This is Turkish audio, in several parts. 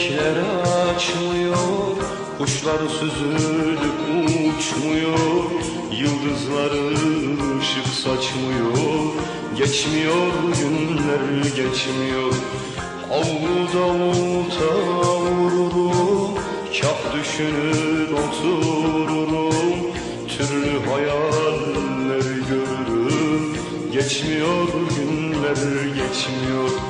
Çiçekler açmıyor Kuşlar süzülüp uçmuyor Yıldızlar ışık saçmıyor. Geçmiyor günler geçmiyor. Avluda olta vururum Kah düşünür otururum Türlü hayaller görürüm. Geçmiyor günler geçmiyor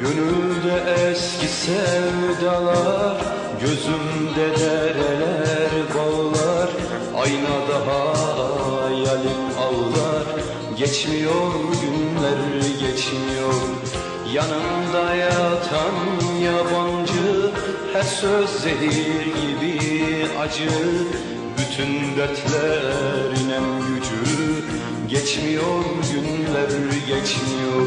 Gönülde eski sevdalar Gözümde dereler bağlar. Aynada hayalim ağlar. Geçmiyor günler geçmiyor. Yanımda yatan yabancı Her söz zehir gibi acı. Bütün dertlerin en gücü. Geçmiyor günler geçmiyor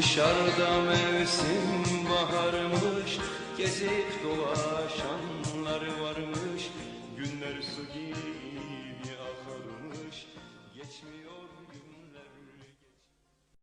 Dışarıda mevsim baharmış Gezip dolaşanlar